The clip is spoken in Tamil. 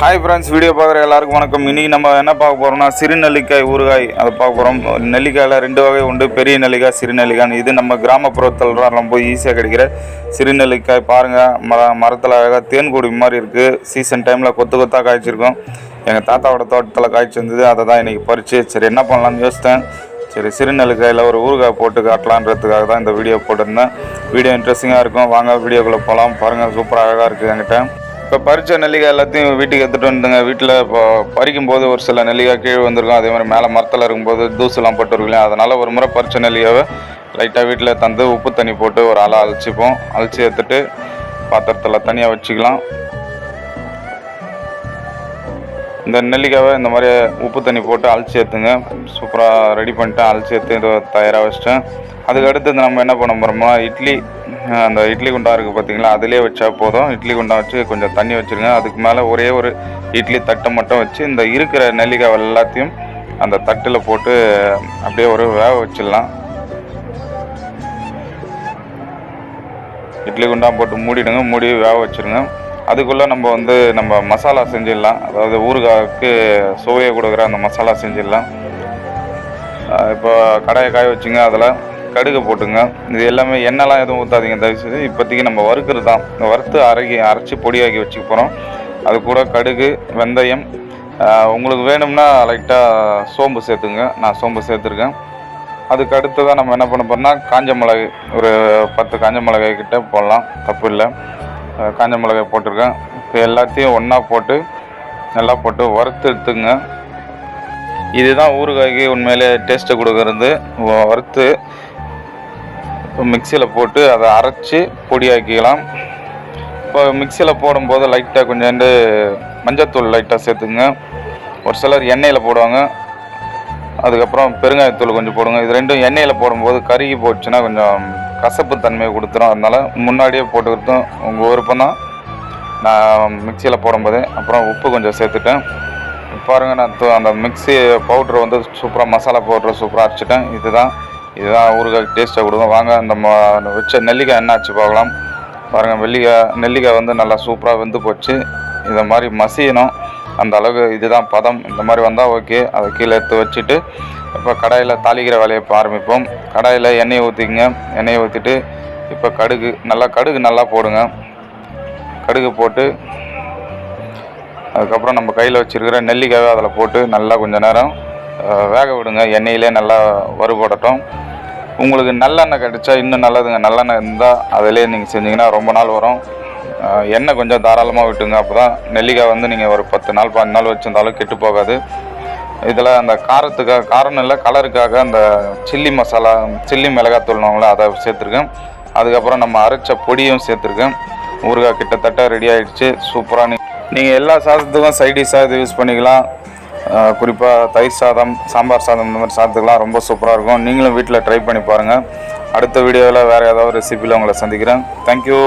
ஹாய் ஃப்ரெண்ட்ஸ் வீடியோ பார்க்குற எல்லாருக்கும் வணக்கம். இன்றைக்கி நம்ம என்ன பார்க்க போகிறோம்னா சிறு நெல்லிக்காய் ஊறுகாய் அதை பார்க்க போகிறோம் நெல்லிக்காயில் ரெண்டு வகை உண்டு. பெரிய நெல்லிக்காய் சிறு நெல்லிக்காய்னு இது நம்ம கிராமப்புறத்தில் ரொம்ப ஈஸியாக கிடைக்கிற சிறு நெல்லிக்காய் பாருங்கள் மர மரத்தில் அழகாக தேன்கூடி மாதிரி இருக்குது சீசன் டைமில் கொத்து கொத்தாக காய்ச்சிருக்கோம். எங்கள் தாத்தாவோட தோட்டத்தில் காய்ச்சி வந்தது. அதை தான் இன்றைக்கி பறித்து சரி என்ன பண்ணலாம்னு யோசித்தேன். சரி சிறு நெல்லிக்காயில் ஒரு ஊறுகாய் போட்டு காட்டலான்றதுக்காக தான் இந்த வீடியோ போட்டிருந்தேன். வீடியோ இன்ட்ரெஸ்டிங்காக இருக்கும். வாங்க வீடியோக்குள்ளே போகலாம் பாருங்கள் சூப்பராக அழகாக இருக்குது என்கிட்ட. இப்போ பறித்த நெல்லிக்காய் எல்லாத்தையும் வீட்டுக்கு எடுத்துகிட்டு வந்துங்க வீட்டில் இப்போ பறிக்கும் போது ஒரு சில நெல்லிக்காய் கீழே வந்திருக்கும் அதே மாதிரி மேலே மரத்தில் இருக்கும்போது தூசுலாம் பட்டு இருக்கும் அதனால் ஒரு முறை பறித்த நெல்லிக்காவை லைட்டாக வீட்டில் தந்து உப்பு தண்ணி போட்டு ஒரு ஆளாக அழைச்சிப்போம் அழைச்சி எடுத்துட்டு பாத்திரத்தில் தனியாக வச்சுக்கலாம். இந்த நெல்லிக்காவை இந்த மாதிரி உப்பு தண்ணி போட்டு அழைச்சி ஏற்றுங்க சூப்பராக ரெடி பண்ணிட்டேன் அழைச்சி ஏற்று இதை தயாராக வச்சிட்டேன். அதுக்கடுத்து நம்ம என்ன பண்ண போகிறோம்னா இட்லி அந்த இட்லி குண்டா இருக்குது பார்த்தீங்களா அதிலே வச்சா போதும். இட்லி குண்டா வச்சு கொஞ்சம் தண்ணி வச்சுருங்க. அதுக்கு மேலே ஒரே ஒரு இட்லி தட்டை மட்டும் வச்சு இந்த இருக்கிற நெல்லிக்காய் எல்லாத்தையும் அந்த தட்டில் போட்டு அப்படியே ஒரு வேக வச்சிடலாம். இட்லி குண்டா போட்டு மூடிடுங்க. மூடி வேக வச்சுருங்க. அதுக்குள்ளே நம்ம வந்து நம்ம மசாலா செஞ்சிடலாம். அதாவது ஊறுகாய்க்கு சுவையை கொடுக்குற அந்த மசாலா செஞ்சிடலாம். இப்போ கடாயை காய வச்சுங்க அதில் கடுகு போட்டுங்க. இது எல்லாமே எண்ணெய்லாம் எதுவும் ஊற்றாதீங்க தயவுசெய்து. இப்போதைக்கு நம்ம வறுக்கிறது தான். இந்த வறுத்து அரைக்கி அரைச்சி பொடியாக்கி வச்சுக்க போகிறோம் அது கூட கடுகு வெந்தயம். உங்களுக்கு வேணும்னா லைட்டாக சோம்பு சேர்த்துங்க. நான் சோம்பு சேர்த்துருக்கேன். அதுக்கு அடுத்ததாக நம்ம என்ன பண்ண போகிறோம்னா காஞ்ச மிளகு ஒரு பத்து காஞ்ச மிளகாய்கிட்ட போடலாம். தப்பு இல்லை. காஞ்ச மிளகாய் போட்டிருக்கேன். இப்போ எல்லாத்தையும் ஒன்றா போட்டு நல்லா போட்டு வறுத்து எடுத்துங்க இதுதான் ஊறுகாய்க்கு உண்மையிலே டேஸ்ட்டு கொடுக்கறது. வறுத்து மிக்சியில் போட்டு அதை அரைச்சி பொடியாக்கிக்கலாம் இப்போ மிக்சியில் போடும்போது லைட்டாக கொஞ்சோண்டு மஞ்சத்தூள் லைட்டாக சேர்த்துங்க. ஒரு சிலர் எண்ணெயில் போடுவாங்க. அதுக்கப்புறம் பெருங்காயத்தூள் கொஞ்சம் போடுங்க. இது ரெண்டும் எண்ணெயில் போடும்போது கருகி போச்சுன்னா கொஞ்சம் கசப்பு தன்மையை கொடுத்துரும். அதனால் முன்னாடியே போட்டுக்கிறதும் உங்கள் விருப்பம் தான் நான் மிக்சியில் போடும்போது அப்புறம் உப்பு கொஞ்சம் சேர்த்துட்டேன். பாருங்கள் நான் அந்த மிக்ஸி பவுட்ரு வந்து சூப்பராக மசாலா பவுட்ரு சூப்பராக அரைச்சிட்டேன். இதுதான் இதுதான் ஊறுகாய் டேஸ்ட்டாக கொடுக்கும். வாங்க அந்த அந்த வச்ச நெல்லிக்காய் என்ன ஆச்சு பார்க்கலாம். பாருங்கள் வெள்ளிக்காய் நெல்லிக்காய் வந்து நல்லா சூப்பராக வெந்து போச்சு. இதை மாதிரி மசியணும். அந்த அளவுக்கு இதுதான் பதம். இந்த மாதிரி வந்தால் ஓகே. அதை கீழே எடுத்து வச்சுட்டு இப்போ கடாயில் தாளிக்கிற வேலையை இப்போ ஆரம்பிப்போம். கடாயில் எண்ணெயை ஊற்றிக்கங்க எண்ணெயை ஊற்றிட்டு இப்போ கடுகு நல்லா கடுகு நல்லா போடுங்க. கடுகு போட்டு அதுக்கப்புறம் நம்ம கையில் வச்சுருக்கிற நெல்லிக்காயை அதில் போட்டு நல்லா கொஞ்சம் நேரம் வேக விடுங்க. எண்ணெயிலே நல்லா வறுபடட்டும். உங்களுக்கு நல்லெண்ணெய் கிடைச்சா இன்னும் நல்லதுங்க. நல்லெண்ணெய் இருந்தால் அதிலே நீங்கள் செஞ்சிங்கன்னா ரொம்ப நாள் வரும். எண்ணெய் கொஞ்சம் தாராளமாக விட்டுங்க. அப்போ தான் நெல்லிக்காய் வந்து நீங்கள் ஒரு பத்து நாள் பதினஞ்சு நாள் வச்சுருந்தாலும் கெட்டு போகாது. இதில் அந்த காரத்துக்காக காரம் இல்லை கலருக்காக அந்த சில்லி மசாலா சில்லி மிளகாத்தூள்னுவாங்களே அதை சேர்த்துருக்கேன். அதுக்கப்புறம் நம்ம அரைச்ச பொடியும் சேர்த்துருக்கேன். ஊறுகாய் கிட்டத்தட்ட ரெடி ஆகிடுச்சு சூப்பராக நீங்கள் எல்லா சாதத்துக்கும் சைடிஷாக இது யூஸ் பண்ணிக்கலாம். குறிப்பாக தயிர் சாதம் சாம்பார் சாதம் இந்த மாதிரி சாதத்துக்கெலாம் ரொம்ப சூப்பராக இருக்கும். நீங்களும் வீட்டில் ட்ரை பண்ணி பாருங்கள் அடுத்த வீடியோவில் வேறு ஏதாவது ரெசிபியில் உங்களை சந்திக்கிறேன். தேங்க்யூ